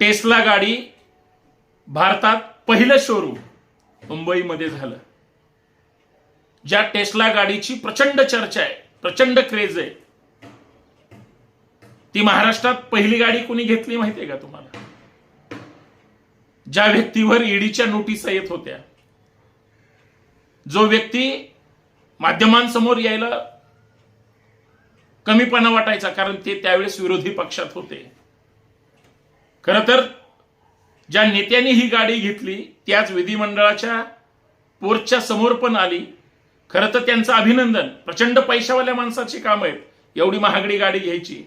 Tesla गाडी भारतात पहिलं शोरूम मुंबईमध्ये झालं. ज्या टेस्ला गाडीची प्रचंड चर्चा आहे प्रचंड क्रेज आहे ती महाराष्ट्रात पहिली गाडी कोणी घेतली माहितीये का तुम्हाला? ज्या व्यक्तीवर ईडीच्या नोटिसा येत होत्या. जो व्यक्ती माध्यमांसमोर यायला कमीपणा वाटायचा कारण ते त्यावेळेस विरोधी पक्षात होते. खर तर ज्या नेत्यांनी ही गाडी घेतली त्याच विधिमंडळाच्या पोर्चच्या समोर पण आली. खरं तर त्यांचं अभिनंदन. प्रचंड पैशावाल्या माणसाची काम आहेत एवढी महागडी गाडी घ्यायची.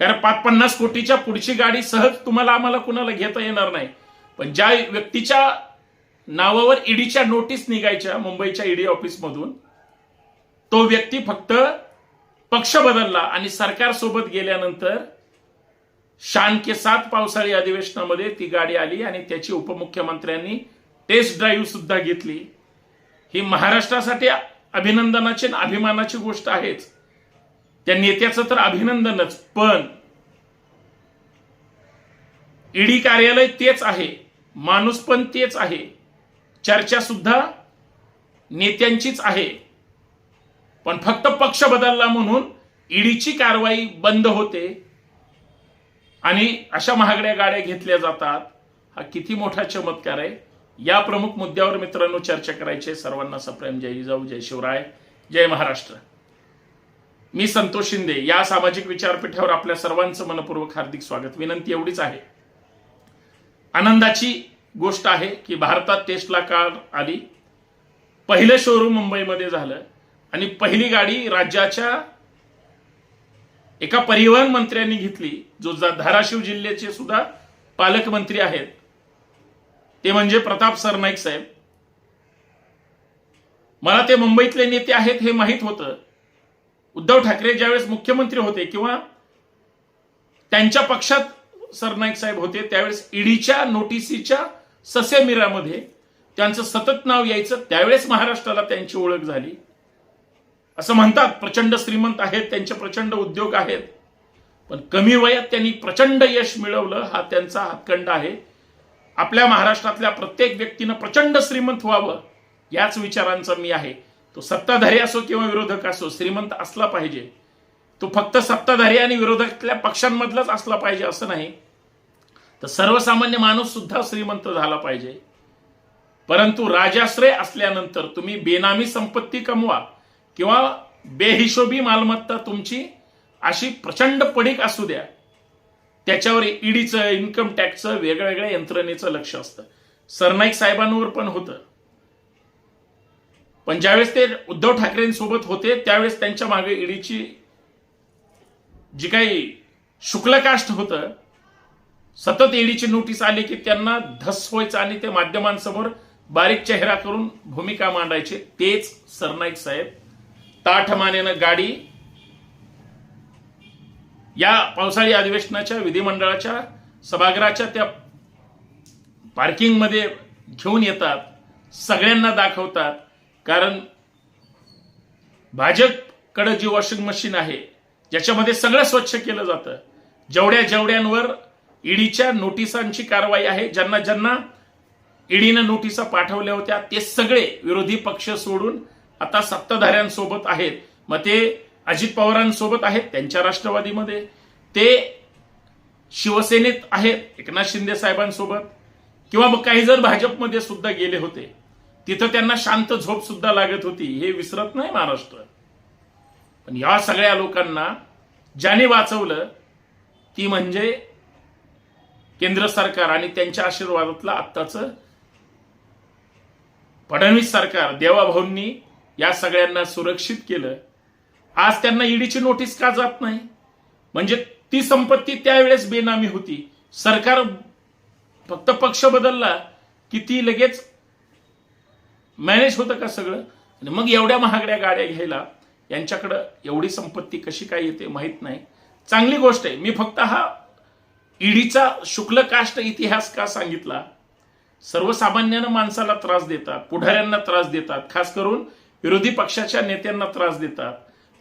कारण पाच पन्नास कोटीच्या पुढची गाडी सहज तुम्हाला आम्हाला कुणाला घेता येणार नाही. पण ज्या व्यक्तीच्या नावावर ईडीच्या नोटीस निघायच्या मुंबईच्या ईडी ऑफिसमधून तो व्यक्ती फक्त पक्ष बदलला आणि सरकारसोबत गेल्यानंतर शान के साथ पावसाळी अधिवेशनामध्ये ती गाडी आली आणि त्याची उपमुख्यमंत्र्यांनी टेस्ट ड्राईव्ह सुद्धा घेतली. ही महाराष्ट्रासाठी अभिनंदनाची आणि अभिमानाची गोष्ट आहेच. त्या नेत्याचं तर अभिनंदनच पण ईडी कार्यालय तेच आहे माणूस पण तेच आहे. चर्चा सुद्धा नेत्यांचीच आहे. पण फक्त पक्ष बदलला म्हणून ईडीची कारवाई बंद होते. आणि अशा महागड्या गाड्या घेतल्या जातात. हा किती मोठा चमत्कार आहे. या प्रमुख मुद्द्यावर मित्रांनो चर्चा करायची सर्वांना सप्रेम. जय जाऊ जय शिवराय जय महाराष्ट्र. मी संतोष शिंदे या सामाजिक विचारपीठावर आपल्या सर्वांचं मनपूर्वक हार्दिक स्वागत. विनंती एवढीच आहे. आनंदाची गोष्ट आहे की भारतात टेस्टला कार आली. पहिलं शोरूम मुंबईमध्ये झालं. आणि पहिली गाडी राज्याच्या एका परिवहन मंत्र्यांनी घेतली जो धाराशिव जिल्ह्याचे सुद्धा पालकमंत्री आहेत. ते म्हणजे प्रताप सरनाईक साहेब. मला ते मुंबईतले नेते आहेत हे माहीत होतं. उद्धव ठाकरे ज्यावेळेस मुख्यमंत्री होते किंवा त्यांच्या पक्षात सरनाईक साहेब होते त्यावेळेस ईडीच्या नोटिसीच्या ससेमिरामध्ये त्यांचं सतत नाव यायचं त्यावेळेस महाराष्ट्राला त्यांची ओळख झाली. असं म्हणतात प्रचंड श्रीमंत आहेत त्यांचे प्रचंड उद्योग आहेत. पण कमी वयात त्यांनी प्रचंड यश मिळवलं हा त्यांचा हातखंड आहे. आपल्या महाराष्ट्रातल्या प्रत्येक व्यक्तीनं प्रचंड श्रीमंत व्हावं याच विचारांचा मी आहे. तो सत्ताधारी असो किंवा विरोधक असो श्रीमंत असला पाहिजे. तो फक्त सत्ताधारी आणि विरोधकातल्या पक्षांमधलाच असला पाहिजे असं नाही. तर सर्वसामान्य माणूस सुद्धा श्रीमंत झाला पाहिजे. परंतु राजाश्रय असल्यानंतर तुम्ही बेनामी संपत्ती कमवा. किंवा बेहिशोबी मालमत्ता तुमची अशी प्रचंड पडीक असू द्या. त्याच्यावर ईडीचं इन्कम टॅक्सचं वेगवेगळ्या यंत्रणेचं लक्ष असतं. सरनाईक साहेबांवर पण होतं. पण ज्यावेळेस ते उद्धव ठाकरेंसोबत होते त्यावेळेस त्यांच्या मागे ईडीची जी काही शुक्लकाष्ट होतं सतत ईडीची नोटीस आली की त्यांना धस व्हायचं आणि ते माध्यमांसमोर बारीक चेहरा करून भूमिका मांडायचे तेच सरनाईक साहेब ताठमानेनं गाडी या पावसाळी अधिवेशनाच्या विधिमंडळाच्या सभागृहाच्या त्या पार्किंगमध्ये घेऊन येतात सगळ्यांना दाखवतात कारण भाजपकडं जी वॉशिंग मशीन आहे ज्याच्यामध्ये सगळं स्वच्छ केलं जातं. जेवढ्या जेवढ्यांवर ईडीच्या नोटिसांची कारवाई आहे ज्यांना ज्यांना ईडीनं नोटिसा पाठवल्या होत्या ते सगळे विरोधी पक्ष सोडून आता सत्ताधाऱ्यांसोबत आहेत. मग ते अजित पवारांसोबत आहेत त्यांच्या राष्ट्रवादीमध्ये. ते शिवसेनेत आहेत एकनाथ शिंदे साहेबांसोबत. किंवा मग काही जण भाजपमध्ये सुद्धा गेले होते. तिथं त्यांना शांत झोप सुद्धा लागत होती. हे विसरत नाही महाराष्ट्र. पण या सगळ्या लोकांना ज्याने वाचवलं ती म्हणजे केंद्र सरकार आणि त्यांच्या आशीर्वादातलं आत्ताचं फडणवीस सरकार. देवाभाऊंनी या सगळ्यांना सुरक्षित केलं. आज त्यांना ईडीची नोटीस का जात नाही? म्हणजे ती संपत्ती त्यावेळेस बेनामी होती. सरकार फक्त पक्ष बदलला की ती लगेच मॅनेज होतं का सगळं? आणि मग एवढ्या महागड्या गाड्या घ्यायला यांच्याकडं एवढी संपत्ती कशी काय येते माहीत नाही. चांगली गोष्ट आहे. मी फक्त हा ईडीचा शुक्ल काष्ट इतिहास का सांगितला? सर्वसामान्यानं माणसाला त्रास देतात पुढाऱ्यांना त्रास देतात. खास करून विरोधी पक्षाच्या नेत्यांना त्रास देतात.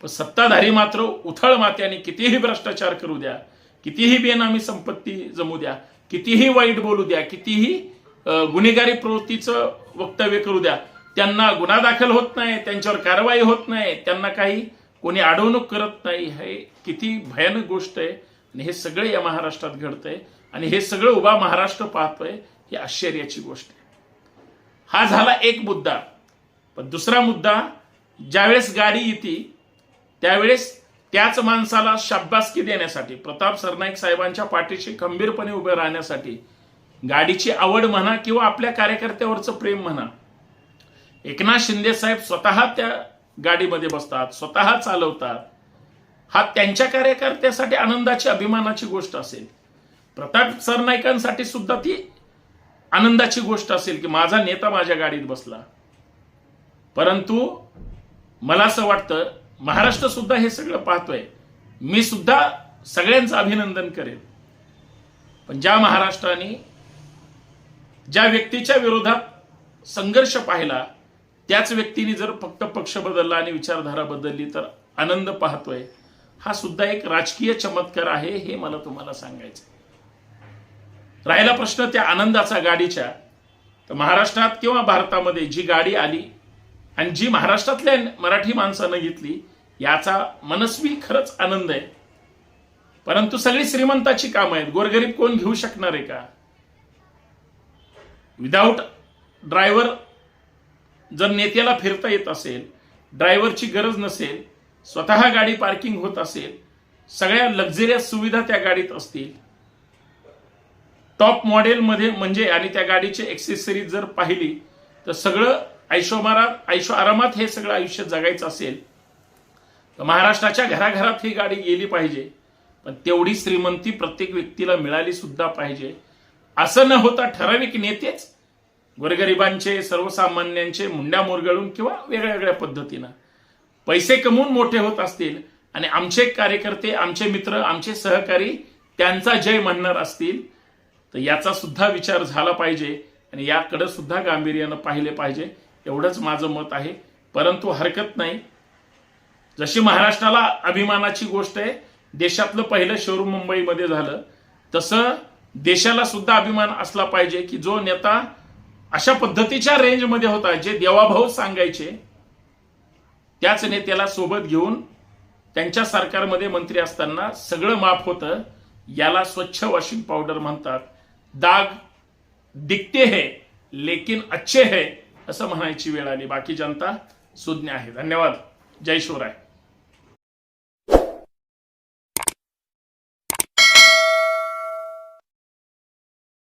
पण सत्ताधारी मात्र उथळ मात्याने कितीही भ्रष्टाचार करू द्या कितीही बेनामी संपत्ती जमू द्या कितीही वाईट बोलू द्या कितीही गुन्हेगारी प्रवृत्तीचं वक्तव्य करू द्या त्यांना गुन्हा दाखल होत नाही त्यांच्यावर कारवाई होत नाही त्यांना काही कोणी अडवणूक करत नाही हे किती भयानक गोष्ट आहे आणि हे सगळे या महाराष्ट्रात घडतंय आणि हे सगळं उभा महाराष्ट्र पाहतोय ही आश्चर्याची गोष्ट आहे. हा झाला एक मुद्दा. पण दुसरा मुद्दा ज्यावेळेस गाडी येते त्यावेळेस त्याच माणसाला शाब्बासकी देण्यासाठी प्रताप सरनाईक साहेबांच्या पाठीशी खंबीरपणे उभे राहण्यासाठी गाडीची आवड म्हणा किंवा आपल्या कार्यकर्त्यावरचं प्रेम म्हणा एकनाथ शिंदे साहेब स्वतः त्या गाडीमध्ये बसतात स्वतः चालवतात. हा त्यांच्या कार्यकर्त्यासाठी आनंदाची अभिमानाची गोष्ट असेल. प्रताप सरनाईकांसाठी सुद्धा ती आनंदाची गोष्ट असेल की माझा नेता माझ्या गाडीत बसला. परंतु मला असं वाटतं महाराष्ट्र सुद्धा हे सगळं पाहतोय. मी सुद्धा सगळ्यांचं अभिनंदन करेन. पण ज्या महाराष्ट्राने ज्या व्यक्तीच्या विरोधात संघर्ष पाहिला त्याच व्यक्तीने जर फक्त पक्ष बदलला आणि विचारधारा बदलली तर आनंद पाहतोय. हा सुद्धा एक राजकीय चमत्कार आहे हे मला तुम्हाला सांगायचं राहिला प्रश्न त्या आनंदाचा गाडीच्या. तर महाराष्ट्रात किंवा भारतामध्ये जी गाडी आली आणि जी महाराष्ट्रातल्या मराठी माणसानं घेतली याचा मनस्वी खरंच आनंद आहे. परंतु सगळी श्रीमंताची कामं आहेत. गोरगरीब कोण घेऊ शकणार आहे का? विदाऊट ड्रायव्हर जर नेत्याला फिरता येत असेल ड्रायव्हरची गरज नसेल स्वतः गाडी पार्किंग होत असेल सगळ्या लक्झरियस सुविधा त्या गाडीत असतील. टॉप मॉडेलमध्ये म्हणजे आणि त्या गाडीची एक्सेसरीज जर पाहिली तर सगळं आयुष्यमारात आयुष्य आरामात हे सगळं आयुष्य जगायचं असेल तर महाराष्ट्राच्या घराघरात ही गाडी गेली पाहिजे. पण तेवढी श्रीमंती प्रत्येक व्यक्तीला मिळाली सुद्धा पाहिजे. असं न होता ठराविक नेतेच गोरगरिबांचे सर्वसामान्यांचे मुंड्या मोरगळून किंवा वेगळ्या वेगळ्या पद्धतीनं. पैसे कमवून मोठे होत असतील आणि आमचे कार्यकर्ते आमचे मित्र आमचे सहकारी त्यांचा जय म्हणणार असतील तर याचा सुद्धा विचार झाला पाहिजे आणि याकडे सुद्धा गांभीर्यानं पाहिले पाहिजे. एवढंच माझं मत आहे. परंतु हरकत नाही. जशी महाराष्ट्राला अभिमानाची गोष्ट आहे देशातलं पहिलं शोरूम मुंबईमध्ये झालं तसं देशाला सुद्धा अभिमान असला पाहिजे की जो नेता अशा पद्धतीच्या रेंजमध्ये होता जे देवाभाऊ सांगायचे त्याच नेत्याला सोबत घेऊन त्यांच्या सरकारमध्ये मंत्री असताना सगळं माफ होतं. याला स्वच्छ वॉशिंग पावडर म्हणतात. दाग दिखते है लेकिन अच्छे है. असं म्हणायची वेळ आली. बाकी जनता सुज्ञ आहे. धन्यवाद. जय शिवराय.